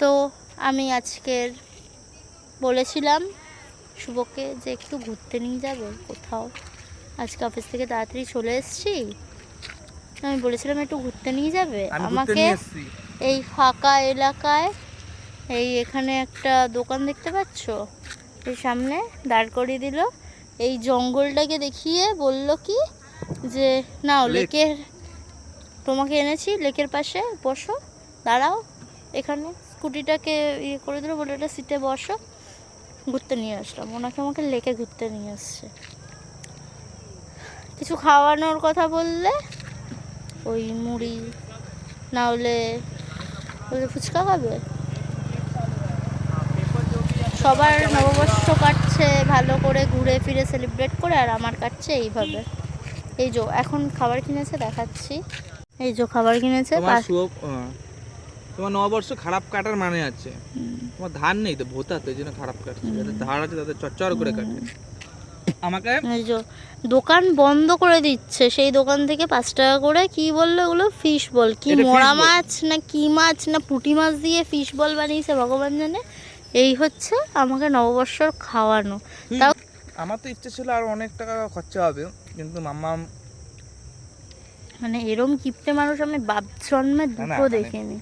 তো আমি আজকের বলেছিলাম শুভকে যে একটু ঘুরতে নিয়ে যাবে কোথাও। আজকে অফিস থেকে তাড়াতাড়ি চলে এসেছি। আমি বলেছিলাম একটু ঘুরতে নিয়ে যাবে। আমাকে এই ফাঁকা এলাকায় এই এখানে একটা দোকান দেখতে পাচ্ছ? এই সামনে দাঁড় করিয়ে দিল। এই জঙ্গলটাকে দেখিয়ে বলল কি যে নাও লেকের তোমাকে এনেছি লেকের পাশে বসো দাঁড়াও। এখানে স্কুটিটাকে ইয়ে করে দিল বলে এটা সিটে বসো ঘুরতে নিয়ে আসলাম। ওনাকে আমাকে লেকে ঘুরতে নিয়ে আসছে। কিছু খাওয়ানোর কথা বললে ওই মুড়ি না হলে ওই ফুচকা খাবে? সবার নববর্ষ কাটছে ভালো করে ঘুরে ফিরে সেলিব্রেট করে আর আমার কাটছে এইভাবে। এই যে এখন খাবার কিনেছে দেখাচ্ছি। এই যে খাবার কিনেছে তোমার নববর্ষ খারাপ কাটার মানে আছে। তোমার ধান নেই তো ভোতা তো এই জন্য খারাপ কাটছে। যাদের ধার আছে তাদের চচ্চর করে কাটে আমাকে? এই যে দোকান বন্ধ করে দিচ্ছে সেই দোকান থেকে পাঁচ টাকা করে কি বলল ওগুলো? Fish ball. কি মরা মাছ না কি মাছ না পুঁটি মাছ দিয়ে ফিশ বল বানিয়েছে ভগবান জানে? এই হচ্ছে আমাকে নববর্ষর খাওয়ানো। তাও আমার তো ইচ্ছে ছিল আর অনেক টাকা খরচা হবে কিন্তু মাম্মা মানে এরম কিপটে মানুষ আমি বাপ জন্মে দুটো মানে- দেখিনি।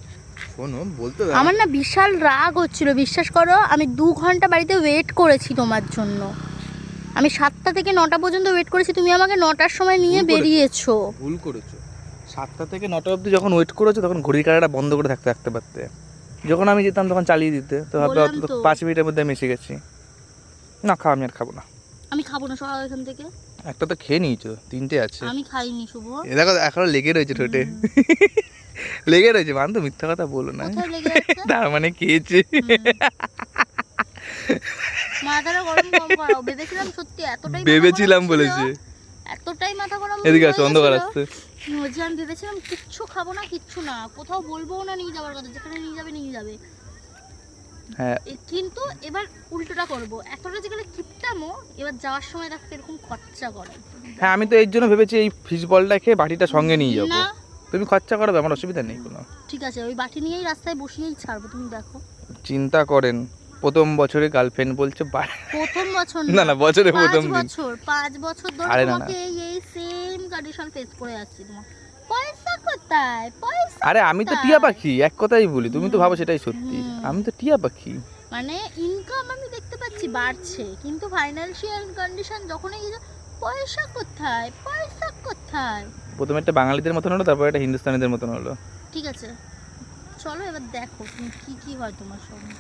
শোনো বলতে আমার না বিশাল রাগ হচ্ছিল বিশ্বাস করো আমি দু ঘণ্টা বাড়িতে ওয়েট করেছি তোমার জন্য। আমি সাতটা থেকে নটা পর্যন্ত ওয়েট করেছি তুমি আমাকে নটার সময় নিয়ে বেরিয়েছো। ভুল করেছ। সাতটা থেকে নটা অবধি যখন ওয়েট করেছ তখন ঘড়ির কাঁটাটা বন্ধ করে থাকতে থাকতে পারতে। যখন আমি যেতাম তখন চালিয়ে দিতে। তো ভাববে বললাম অত তো। পাঁচ মিনিটের মধ্যে আমি এসে গেছি। না খাও আমি আর খাব না। আমি খাব না সব এখান থেকে। একটা তো খেয়ে নিয়েছো তিনটে আছে। আমি খাইনি শুভ। এ দেখো এখনও লেগে রয়েছে ঠোঁটে। লেগে রয়েছে তো মিথ্যা কথা বলো না। তার মানে খেয়েছে ভেবেছিলাম বলেছে। এতটাই মাথা গরম এদিকে আসো অন্ধকার আসছে। যে আমি ভেবেছিলাম কিচ্ছু খাব না কিচ্ছু না। কোথাও বলব না নিয়ে যাওয়ার কথা যেখানে নিয়ে যাবে নিয়ে যাবে। হ্যাঁ। কিন্তু এবার উল্টোটা করব। এতটা যেখানে কিপটামো এবার যাওয়ার সময় দেখো এরকম খরচা করে। হ্যাঁ আমি তো এর জন্য ভেবেছি এই ফিশ বলটা খেয়ে বাটিটা সঙ্গে নিয়ে যাব। না তুমি খরচা করবে আমার অসুবিধা নেই কোনো। ঠিক আছে ওই বাটি নিয়েই রাস্তায় বসিয়েই ছাড়বো তুমি দেখো। চিন্তা করেন প্রথম বছরে গার্লফ্রেন্ড বলছে প্রথম বছর না না বছরে প্রথম দিন। বছর পাঁচ বছর ধরে। তোমাকে এই এই সেম কন্ডিশন ফেস করে যাচ্ছি তোমার। পয়সা কোথায়? পয়সা আরে আমি তো টিয়া পাখি এক কথাই বলি তুমি তো ভাবো সেটাই সত্যি। আমি তো টিয়া পাখি। মানে ইনকাম আমি দেখতে পাচ্ছি বাড়ছে কিন্তু ফাইনান্সিয়াল কন্ডিশন যখনই পয়সা কোথায়? পয়সা কোথায়? প্রথমে একটা বাঙালিদের মতন হলো, তারপর একটা হিন্দুস্তানিদের মতন হলো। ঠিক আছে। চলো এবার দেখো কি কি হয় তোমার সঙ্গে।